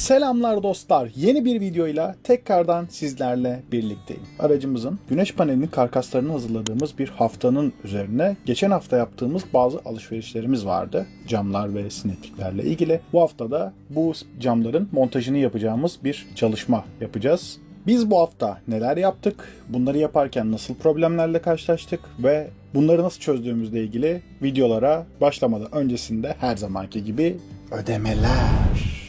Selamlar dostlar. Yeni bir videoyla tekrardan sizlerle birlikteyim. Aracımızın güneş panelinin karkaslarını hazırladığımız bir haftanın üzerine geçen hafta yaptığımız bazı alışverişlerimiz vardı. Camlar ve sinekliklerle ilgili. Bu hafta da bu camların montajını yapacağımız bir çalışma yapacağız. Biz bu hafta neler yaptık? Bunları yaparken nasıl problemlerle karşılaştık ve bunları nasıl çözdüğümüzle ilgili videolara başlamadan öncesinde her zamanki gibi ödemeler.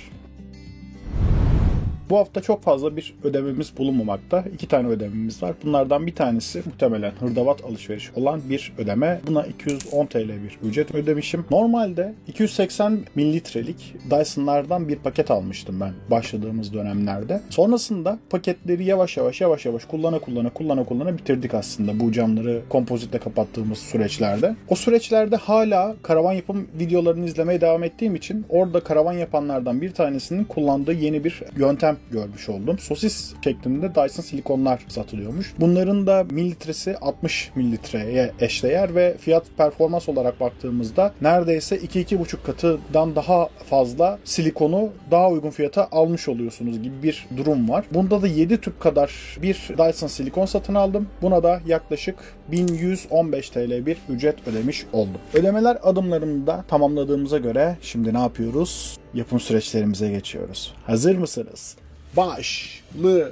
Bu hafta çok fazla bir ödememiz bulunmamakta. İki tane ödememiz var. Bunlardan bir tanesi muhtemelen hırdavat alışveriş olan bir ödeme. Buna 210 TL bir ücret ödemişim. Normalde 280 mililitrelik Dyson'lardan bir paket almıştım ben başladığımız dönemlerde. Sonrasında paketleri yavaş yavaş yavaş yavaş kullana kullana kullana kullana bitirdik aslında bu camları kompozitle kapattığımız süreçlerde. O süreçlerde hala karavan yapım videolarını izlemeye devam ettiğim için orada karavan yapanlardan bir tanesinin kullandığı yeni bir yöntem görmüş oldum. Sosis şeklinde Dyson silikonlar satılıyormuş. Bunların da mililitresi 60 mililitreye eşdeğer ve fiyat performans olarak baktığımızda neredeyse 2-2,5 katıdan daha fazla silikonu daha uygun fiyata almış oluyorsunuz gibi bir durum var. Bunda da 7 tüp kadar bir Dyson silikon satın aldım. Buna da yaklaşık 1115 TL bir ücret ödemiş oldum. Ödemeler adımlarını da tamamladığımıza göre şimdi ne yapıyoruz? Yapım süreçlerimize geçiyoruz. Hazır mısınız? Başlıyoruz.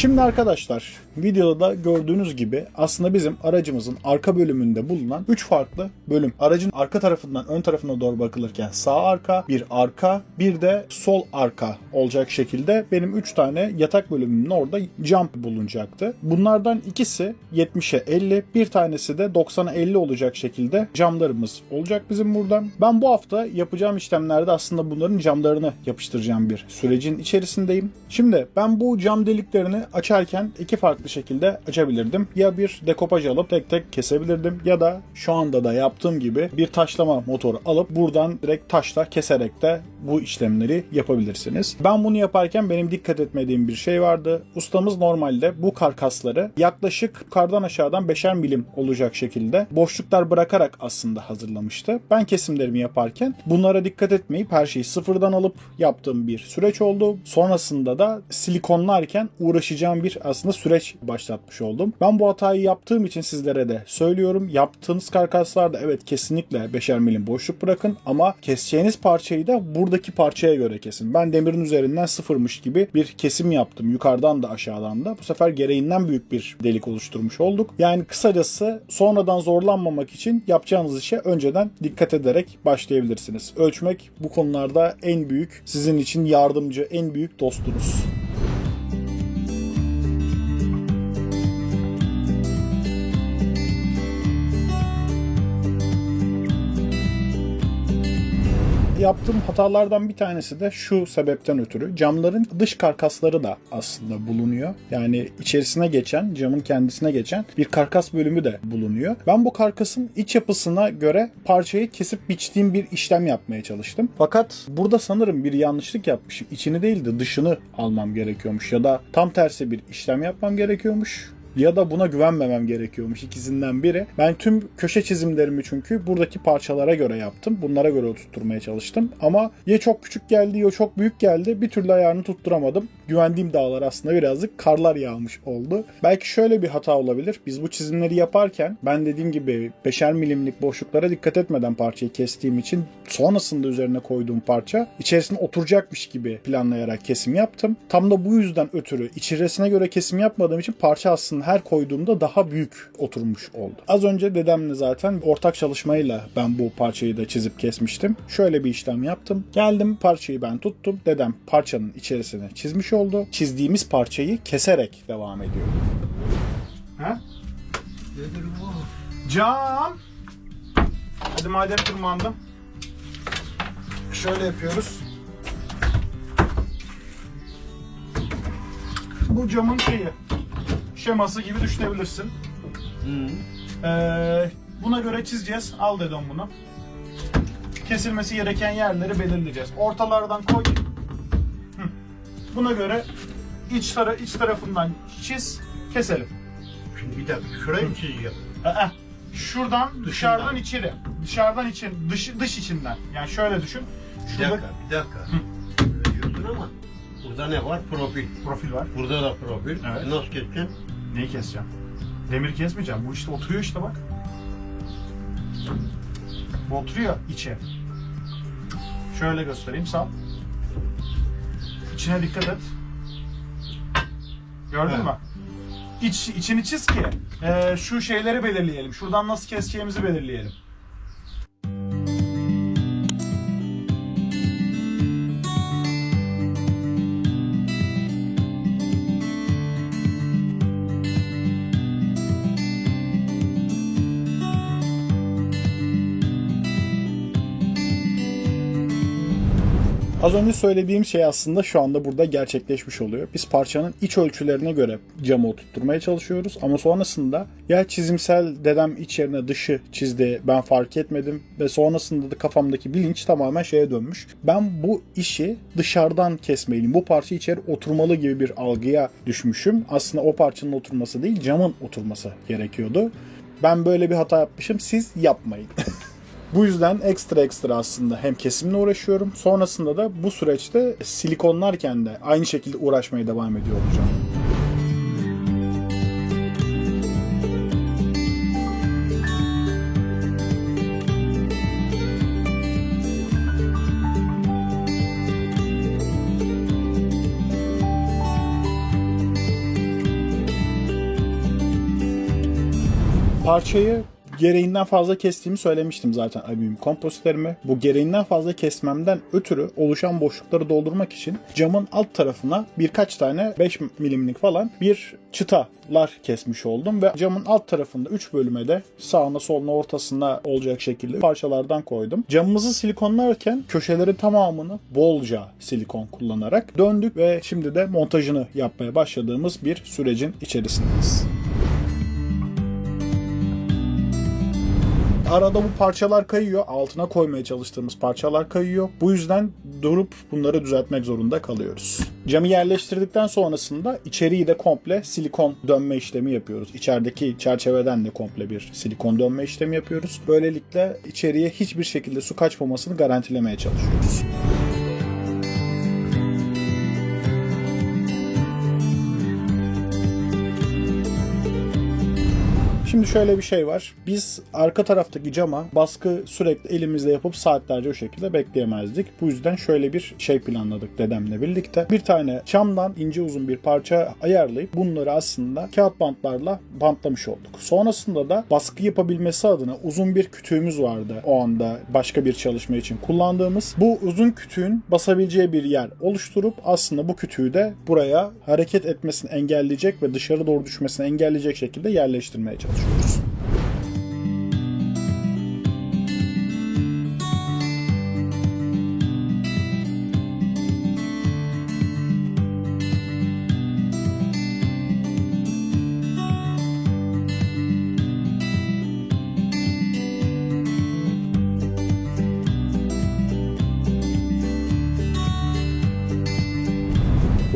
Şimdi arkadaşlar videoda da gördüğünüz gibi aslında bizim aracımızın arka bölümünde bulunan 3 farklı bölüm. Aracın arka tarafından ön tarafına doğru bakılırken sağ arka, bir arka, bir de sol arka olacak şekilde benim 3 tane yatak bölümümün orada cam bulunacaktı. Bunlardan ikisi 70'e 50, bir tanesi de 90'a 50 olacak şekilde camlarımız olacak bizim buradan. Ben bu hafta yapacağım işlemlerde aslında bunların camlarını yapıştıracağım bir sürecin içerisindeyim. Şimdi ben bu cam deliklerini açarken iki farklı şekilde açabilirdim. Ya bir dekopaj alıp tek tek kesebilirdim ya da şu anda da yaptığım gibi bir taşlama motoru alıp buradan direkt taşla keserek de bu işlemleri yapabilirsiniz. Ben bunu yaparken benim dikkat etmediğim bir şey vardı. Ustamız normalde bu karkasları yaklaşık yukarıdan aşağıdan 5'er milim olacak şekilde boşluklar bırakarak aslında hazırlamıştı. Ben kesimlerimi yaparken bunlara dikkat etmeyip her şeyi sıfırdan alıp yaptığım bir süreç oldu. Sonrasında da silikonlarken uğraşacağım bir aslında süreç başlatmış oldum. Ben bu hatayı yaptığım için sizlere de söylüyorum. Yaptığınız karkaslarda evet kesinlikle 5'er milim boşluk bırakın ama keseceğiniz parçayı da buradaki parçaya göre kesin. Ben demirin üzerinden sıfırmış gibi bir kesim yaptım. Yukarıdan da aşağıdan da. Bu sefer gereğinden büyük bir delik oluşturmuş olduk. Yani kısacası sonradan zorlanmamak için yapacağınız işe önceden dikkat ederek başlayabilirsiniz. Ölçmek bu konularda en büyük sizin için yardımcı, en büyük dostunuz. Yaptığım hatalardan bir tanesi de şu sebepten ötürü. Camların dış karkasları da aslında bulunuyor. Yani içerisine geçen, camın kendisine geçen bir karkas bölümü de bulunuyor. Ben bu karkasın iç yapısına göre parçayı kesip biçtiğim bir işlem yapmaya çalıştım. Fakat burada sanırım bir yanlışlık yapmışım. İçini değil de dışını almam gerekiyormuş ya da tam tersi bir işlem yapmam gerekiyormuş ya da buna güvenmemem gerekiyormuş ikisinden biri. Ben tüm köşe çizimlerimi çünkü buradaki parçalara göre yaptım. Bunlara göre oturtmaya çalıştım. Ama ya çok küçük geldi ya çok büyük geldi. Bir türlü ayarını tutturamadım. Güvendiğim dağlar aslında birazcık karlar yağmış oldu. Belki şöyle bir hata olabilir. Biz bu çizimleri yaparken ben dediğim gibi 5'er milimlik boşluklara dikkat etmeden parçayı kestiğim için sonrasında üzerine koyduğum parça içerisine oturacakmış gibi planlayarak kesim yaptım. Tam da bu yüzden ötürü içerisine göre kesim yapmadığım için parça aslında her koyduğumda daha büyük oturmuş oldu. Az önce dedemle zaten ortak çalışmayla ben bu parçayı da çizip kesmiştim. Şöyle bir işlem yaptım. Geldim parçayı ben tuttum. Dedem parçanın içerisine çizmiş oldu. Çizdiğimiz parçayı keserek devam ediyor. Ha? Nedir bu? Cam. Hadi madem tırmandım. Şöyle yapıyoruz. Bu camın şeyi. Şeması gibi düşünebilirsin. Ee, buna göre çizeceğiz. Al dedim bunu. Kesilmesi gereken yerleri belirleyeceğiz. Ortalardan koy. Hı. Buna göre iç, tara iç tarafından çiz, keselim. Bir dakika şurayı mı çizeceğim? Aa, şuradan dışarıdan Dışından. içeri. Dışarıdan için, dış, dış içinden. Yani şöyle düşün. Bir Şurada dakika, bir dakika. Yazıyorsun ama burada ne var? Profil. profil var. Burada da profil. Evet. Nasıl keseceksin? Neyi keseceğim? Demir kesmeyeceğim. Bu işte oturuyor işte bak. Bu oturuyor içe. Şöyle göstereyim sağ. İçine dikkat et. Gördün Evet. mü? İç, içini çiz ki e, şu şeyleri belirleyelim. Şuradan nasıl keseceğimizi belirleyelim. Az önce söylediğim şey aslında şu anda burada gerçekleşmiş oluyor. Biz parçanın iç ölçülerine göre camı oturtmaya çalışıyoruz ama sonrasında ya çizimsel dedem iç yerine dışı çizdi ben fark etmedim ve sonrasında da kafamdaki bilinç tamamen şeye dönmüş. Ben bu işi dışarıdan kesmeliyim. Bu parça içeri oturmalı gibi bir algıya düşmüşüm. Aslında o parçanın oturması değil camın oturması gerekiyordu. Ben böyle bir hata yapmışım. Siz yapmayın. Bu yüzden ekstra ekstra aslında hem kesimle uğraşıyorum. Sonrasında da bu süreçte silikonlarken de aynı şekilde uğraşmaya devam ediyor olacağım. Parçayı gereğinden fazla kestiğimi söylemiştim zaten alüminyum kompozitlerimi. Bu gereğinden fazla kesmemden ötürü oluşan boşlukları doldurmak için camın alt tarafına birkaç tane 5 milimlik falan bir çıtalar kesmiş oldum ve camın alt tarafında 3 bölüme de sağına soluna ortasına olacak şekilde parçalardan koydum. Camımızı silikonlarken köşelerin tamamını bolca silikon kullanarak döndük ve şimdi de montajını yapmaya başladığımız bir sürecin içerisindeyiz. Arada bu parçalar kayıyor. Altına koymaya çalıştığımız parçalar kayıyor. Bu yüzden durup bunları düzeltmek zorunda kalıyoruz. Camı yerleştirdikten sonrasında içeriği de komple silikon dönme işlemi yapıyoruz. İçerideki çerçeveden de komple bir silikon dönme işlemi yapıyoruz. Böylelikle içeriye hiçbir şekilde su kaçmamasını garantilemeye çalışıyoruz. Şimdi şöyle bir şey var. Biz arka taraftaki cama baskı sürekli elimizde yapıp saatlerce o şekilde bekleyemezdik. Bu yüzden şöyle bir şey planladık dedemle birlikte. Bir tane çamdan ince uzun bir parça ayarlayıp bunları aslında kağıt bantlarla bantlamış olduk. Sonrasında da baskı yapabilmesi adına uzun bir kütüğümüz vardı o anda başka bir çalışma için kullandığımız. Bu uzun kütüğün basabileceği bir yer oluşturup aslında bu kütüğü de buraya hareket etmesini engelleyecek ve dışarı doğru düşmesini engelleyecek şekilde yerleştirmeye çalışıyoruz.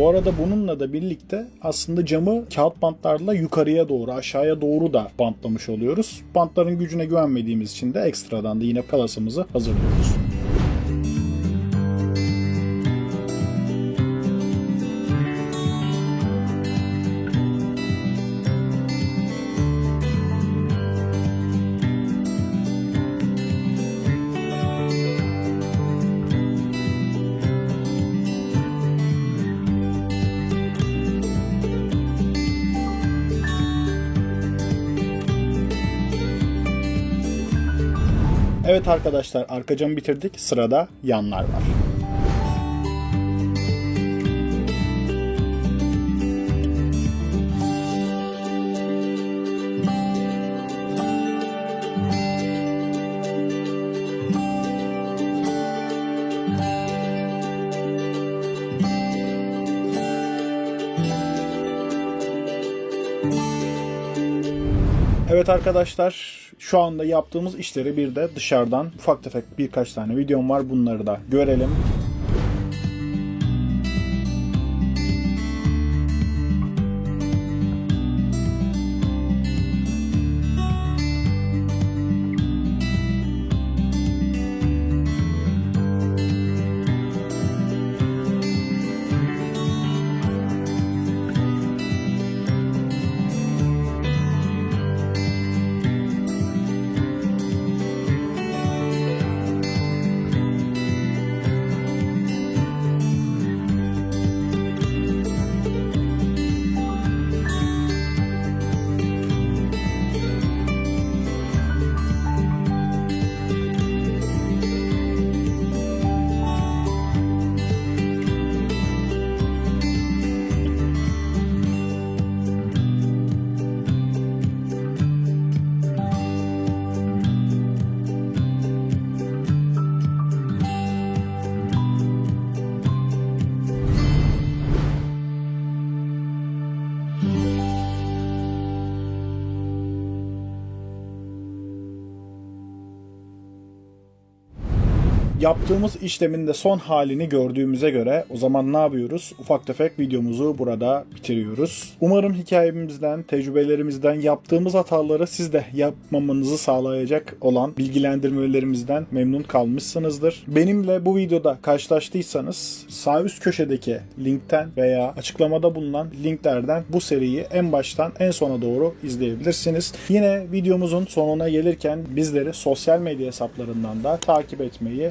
Bu arada bununla da birlikte aslında camı kağıt bantlarla yukarıya doğru aşağıya doğru da bantlamış oluyoruz. Bantların gücüne güvenmediğimiz için de ekstradan da yine kalasımızı hazırlıyoruz. Evet arkadaşlar arka camı bitirdik. Sırada yanlar var. Evet arkadaşlar şu anda yaptığımız işleri bir de dışarıdan ufak tefek birkaç tane videom var bunları da görelim. Yaptığımız işlemin de son halini gördüğümüze göre o zaman ne yapıyoruz? Ufak tefek videomuzu burada bitiriyoruz. Umarım hikayemizden, tecrübelerimizden, yaptığımız hataları siz de yapmamanızı sağlayacak olan bilgilendirmelerimizden memnun kalmışsınızdır. Benimle bu videoda karşılaştıysanız sağ üst köşedeki linkten veya açıklamada bulunan linklerden bu seriyi en baştan en sona doğru izleyebilirsiniz. Yine videomuzun sonuna gelirken bizleri sosyal medya hesaplarından da takip etmeyi